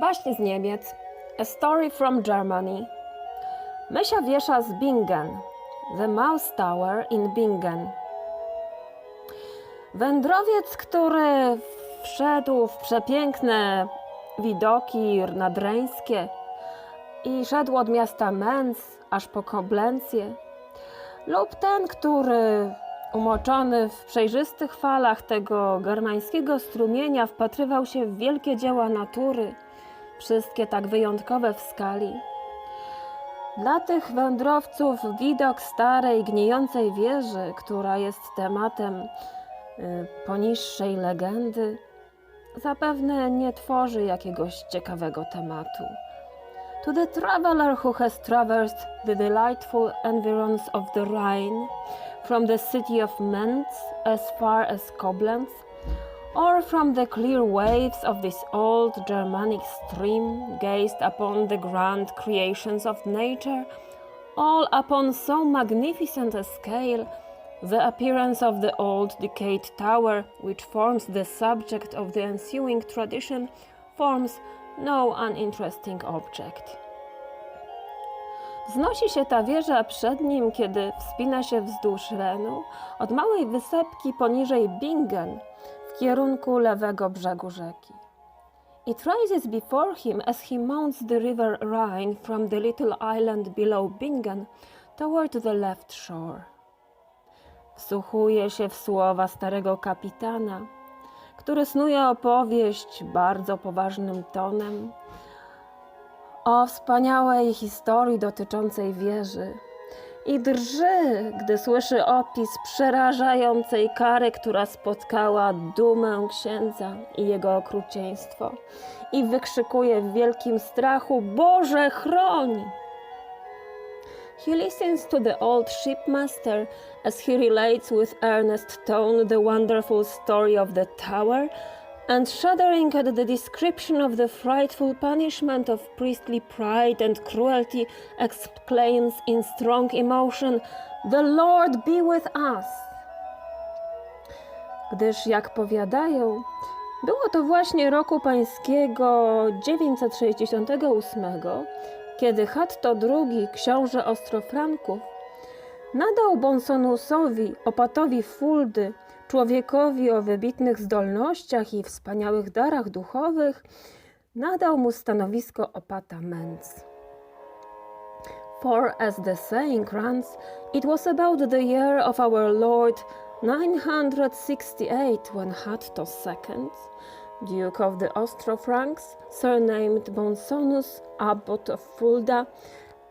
Baśń z Niemiec. A Story from Germany. Mysia wiesza z Bingen. The Mouse Tower in Bingen. Wędrowiec, który wszedł w przepiękne widoki nadreńskie i szedł od miasta Menz aż po Koblencję, lub ten, który umoczony w przejrzystych falach tego germańskiego strumienia wpatrywał się w wielkie dzieła natury, wszystkie tak wyjątkowe w skali. Dla tych wędrowców widok starej, gnijącej wieży, która jest tematem y, poniższej legendy, zapewne nie tworzy jakiegoś ciekawego tematu. To the traveler who has traversed the delightful environs of the Rhine, from the city of Mentz as far as Koblenz, or from the clear waves of this old Germanic stream, gazed upon the grand creations of nature, all upon so magnificent a scale, the appearance of the old decayed tower, which forms the subject of the ensuing tradition, forms no uninteresting object. Wznosi się ta wieża przed nim, kiedy wspina się wzdłuż Renu, od małej wysepki poniżej Bingen, w kierunku lewego brzegu rzeki. It rises before him as he mounts the river Rhine from the little island below Bingen toward the left shore. Wsłuchuje się w słowa starego kapitana, który snuje opowieść bardzo poważnym tonem o wspaniałej historii dotyczącej wieży i drży, gdy słyszy opis przerażającej kary, która spotkała dumę księdza i jego okrucieństwo i wykrzykuje w wielkim strachu: Boże, chroń! He listens to the old shipmaster as he relates with earnest tone the wonderful story of the tower, and shuddering at the description of the frightful punishment of priestly pride and cruelty, exclaims in strong emotion, The Lord be with us! Gdyż, jak powiadają, było to właśnie roku pańskiego 968, kiedy Hatto II, książę Ostrofranków, nadał Bonsonusowi, opatowi Fuldy, człowiekowi o wybitnych zdolnościach i wspaniałych darach duchowych, nadał mu stanowisko opata mens. For as the saying runs, it was about the year of our Lord 968 when Hatto II, Duke of the Ostrofranks, surnamed Bonsonus, Abbot of Fulda,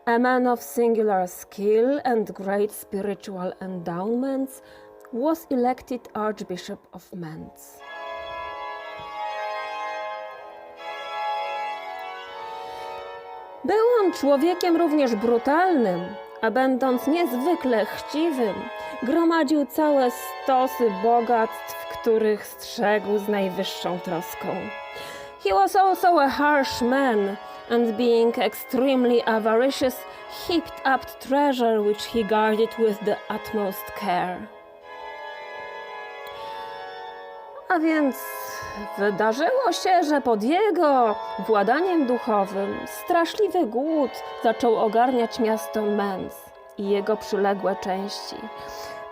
a man of singular skill and great spiritual endowments, was elected Archbishop of Mainz. Był on człowiekiem również brutalnym, a będąc niezwykle chciwym, gromadził całe stosy bogactw, których strzegł z najwyższą troską. He was also a harsh man, and being extremely avaricious, heaped up treasure which he guarded with the utmost care. A więc wydarzyło się, że pod jego władaniem duchowym straszliwy głód zaczął ogarniać miasto Menz i jego przyległe części.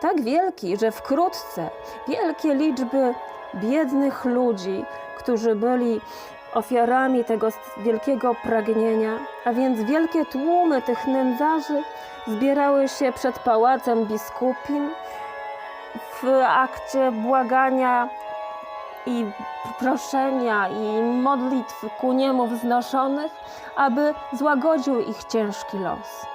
Tak wielki, że wkrótce wielkie liczby biednych ludzi, którzy byli ofiarami tego wielkiego pragnienia, a więc wielkie tłumy tych nędzarzy zbierały się przed pałacem biskupim w akcie błagania i proszenia i modlitw ku niemu wznoszonych, aby złagodził ich ciężki los.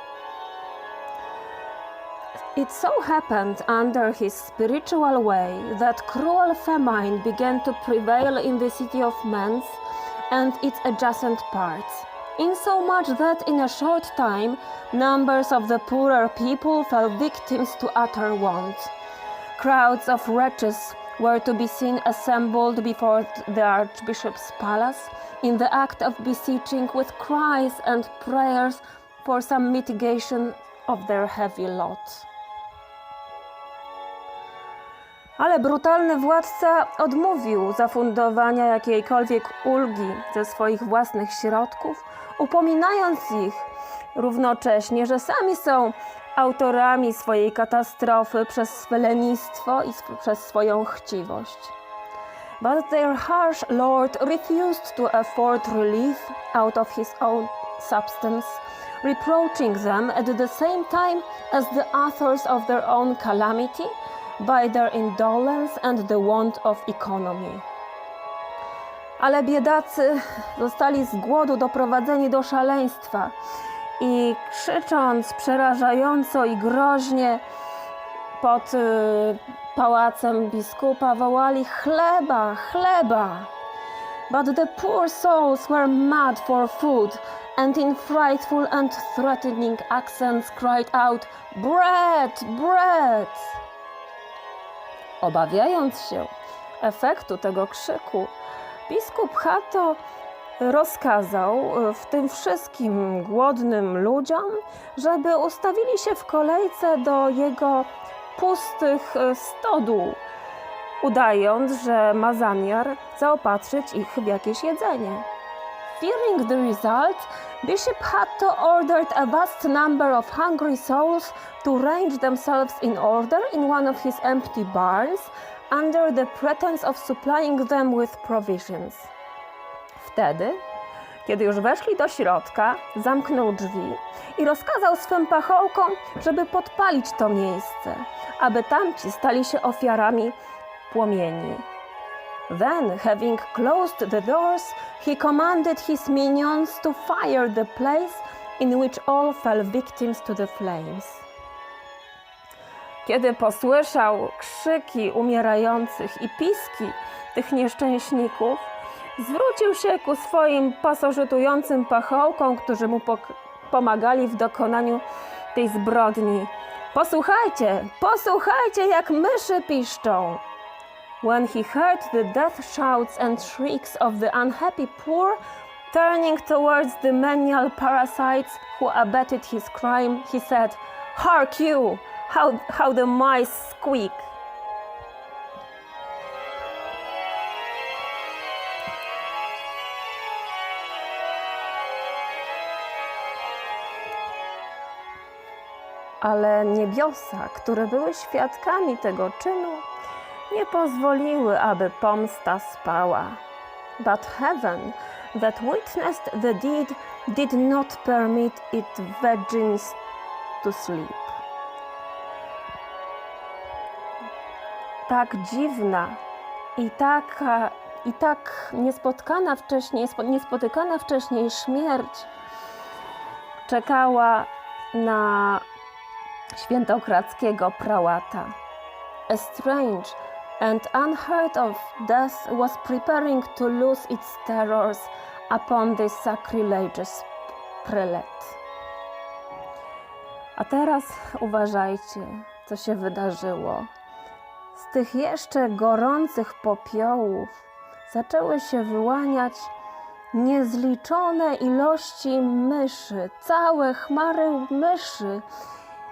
It so happened under his spiritual way that cruel famine began to prevail in the city of Mainz and its adjacent parts, insomuch that in a short time numbers of the poorer people fell victims to utter want. Crowds of wretches were to be seen assembled before the Archbishop's palace in the act of beseeching with cries and prayers for some mitigation of their heavy lot. Ale brutalny władca odmówił zafundowania jakiejkolwiek ulgi ze swoich własnych środków, upominając ich równocześnie, że sami są autorami swojej katastrofy przez swe lenistwo i sw- przez swoją chciwość. But their harsh lord refused to afford relief out of his own substance, reproaching them at the same time as the authors of their own calamity by their indolence and the want of economy. Ale biedacy zostali z głodu doprowadzeni do szaleństwa i krzycząc przerażająco i groźnie pod y, pałacem biskupa wołali chleba, chleba. But the poor souls were mad for food and in frightful and threatening accents cried out bread, bread. Obawiając się efektu tego krzyku, biskup Hato rozkazał e, w tym wszystkim głodnym ludziom, żeby ustawili się w kolejce do jego pustych e, stodół, udając, że ma zamiar zaopatrzyć ich w jakieś jedzenie. Fearing the result, Bishop Hatto ordered a vast number of hungry souls to range themselves in order in one of his empty barns under the pretense of supplying them with provisions. Wtedy, kiedy już weszli do środka, zamknął drzwi i rozkazał swym pachołkom, żeby podpalić to miejsce, aby tamci stali się ofiarami płomieni. Then, having closed the doors, he commanded his minions to fire the place in which all fell victims to the flames. Kiedy posłyszał krzyki umierających i piski tych nieszczęśników, zwrócił się ku swoim pasożytującym pachołkom, którzy mu pomagali w dokonaniu tej zbrodni. Posłuchajcie, posłuchajcie, jak myszy piszczą. When he heard the death shouts and shrieks of the unhappy poor, turning towards the menial parasites who abetted his crime, he said, Hark you, how, how the mice squeak. Ale niebiosa, które były świadkami tego czynu, nie pozwoliły, aby pomsta spała. But heaven, that witnessed the deed, did not permit its virgins to sleep. Tak dziwna i taka, i tak niespotkana wcześniej, spo- niespotykana wcześniej śmierć czekała na świętokradzkiego prałata. A strange and unheard of death was preparing to lose its terrors upon this sacrilegious prelate. A teraz uważajcie, co się wydarzyło. Z tych jeszcze gorących popiołów zaczęły się wyłaniać niezliczone ilości myszy, całe chmary myszy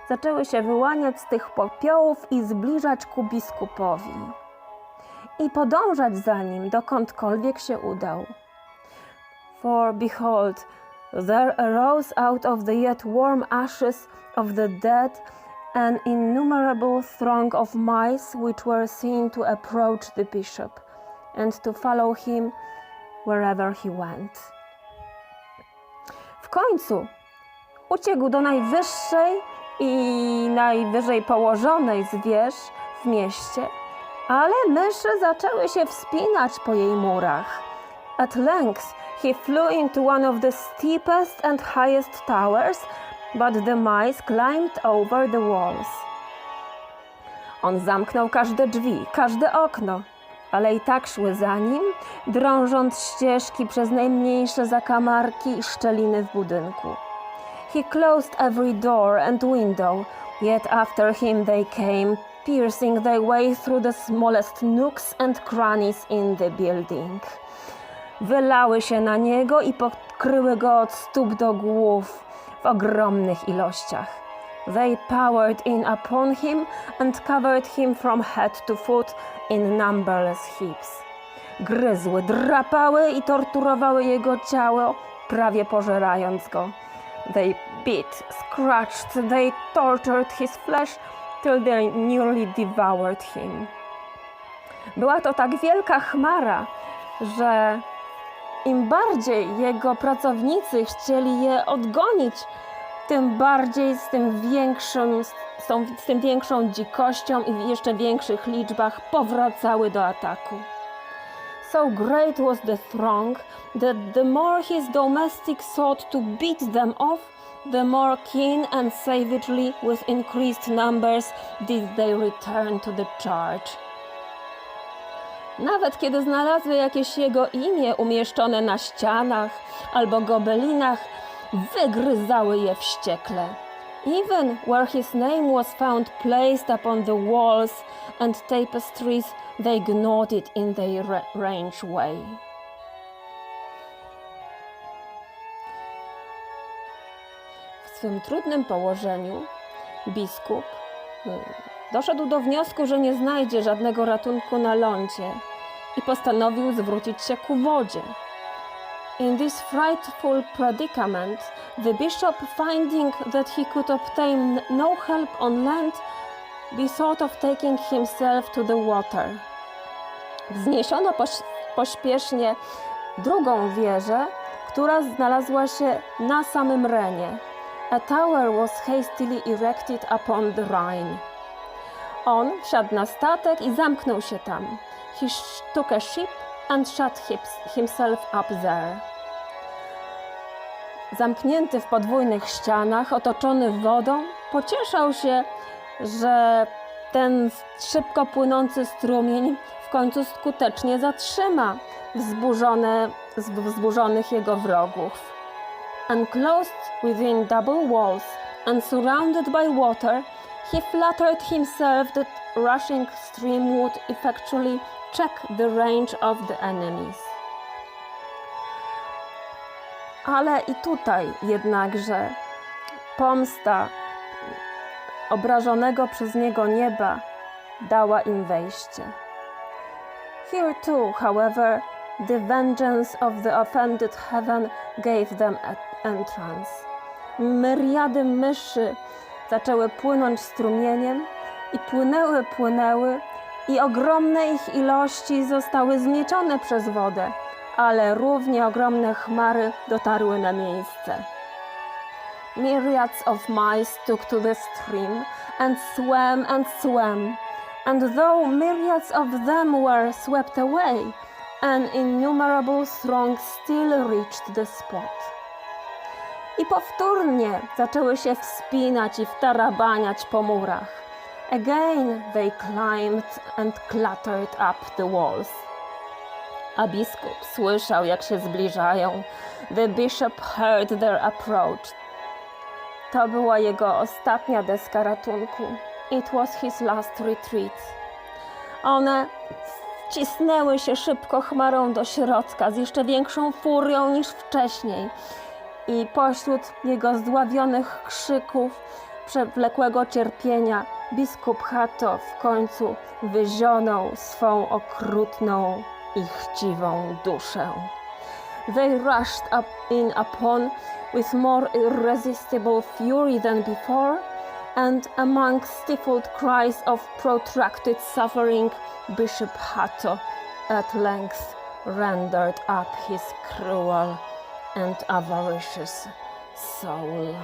zaczęły się wyłaniać z tych popiołów i zbliżać ku biskupowi i podążać za nim, dokądkolwiek się udał. For behold, there arose out of the yet warm ashes of the dead an innumerable throng of mice which were seen to approach the bishop and to follow him wherever he went. W końcu uciekł do najwyższej i najwyżej położonej z wież w mieście, ale myszy zaczęły się wspinać po jej murach. At length he flew into one of the steepest and highest towers, but the mice climbed over the walls. On zamknął każde drzwi, każde okno, ale i tak szły za nim, drążąc ścieżki przez najmniejsze zakamarki i szczeliny w budynku. He closed every door and window, yet after him they came, piercing their way through the smallest nooks and crannies in the building. Wylały się na niego i pokryły go od stóp do głów w ogromnych ilościach. They powered in upon him and covered him from head to foot in numberless heaps. Gryzły, drapały i torturowały jego ciało, prawie pożerając go. They beat, scratched, they tortured his flesh till they nearly devoured him. Była to tak wielka chmara, że im bardziej jego pracownicy chcieli je odgonić, tym bardziej z tym większym, z, tą, z tym większą dzikością i w jeszcze większych liczbach powracały do ataku. So great was the throng that the more his domestic sought to beat them off, the more keen and savagely with increased numbers did they return to the charge. Nawet kiedy znalazły jakieś jego imię umieszczone na ścianach albo gobelinach, wygryzały je wściekle. Even where his name was found placed upon the walls and tapestries, they gnawed it in their ra- range way. W swym trudnym położeniu biskup y, doszedł do wniosku, że nie znajdzie żadnego ratunku na lądzie i postanowił zwrócić się ku wodzie. In this frightful predicament, the bishop, finding that he could obtain no help on land, bethought of taking himself to the water. Wzniesiono poś- pośpiesznie drugą wieżę, która znalazła się na samym Renie. A tower was hastily erected upon the Rhine. On wsiadł na statek i zamknął się tam. He took a ship and shut himself up there. Zamknięty w podwójnych ścianach, otoczony wodą, pocieszał się, że ten szybko płynący strumień w końcu skutecznie zatrzyma wzburzone, zb- wzburzonych jego wrogów. Enclosed within double walls and surrounded by water, he flattered himself that rushing stream would effectually check the range of the enemies. Ale i tutaj jednakże pomsta obrażonego przez niego nieba dała im wejście. Here too, however, the vengeance of the offended heaven gave them entrance. Myriady myszy zaczęły płynąć strumieniem i płynęły, płynęły i ogromne ich ilości zostały zmiecione przez wodę, ale równie ogromne chmary dotarły na miejsce. Myriads of mice took to the stream and swam and swam, and though myriads of them were swept away, an innumerable throng still reached the spot. I powtórnie zaczęły się wspinać i wtarabaniać po murach. Again they climbed and clattered up the walls. A biskup słyszał, jak się zbliżają. The bishop heard their approach. To była jego ostatnia deska ratunku. It was his last retreat. One wcisnęły się szybko chmarą do środka z jeszcze większą furią niż wcześniej. I pośród jego zdławionych krzyków, przewlekłego cierpienia, biskup Hato w końcu wyzionął swą okrutną i chciwą duszę. They rushed up in upon with more irresistible fury than before, and among stifled cries of protracted suffering, Bishop Hatto at length rendered up his cruel and avaricious soul.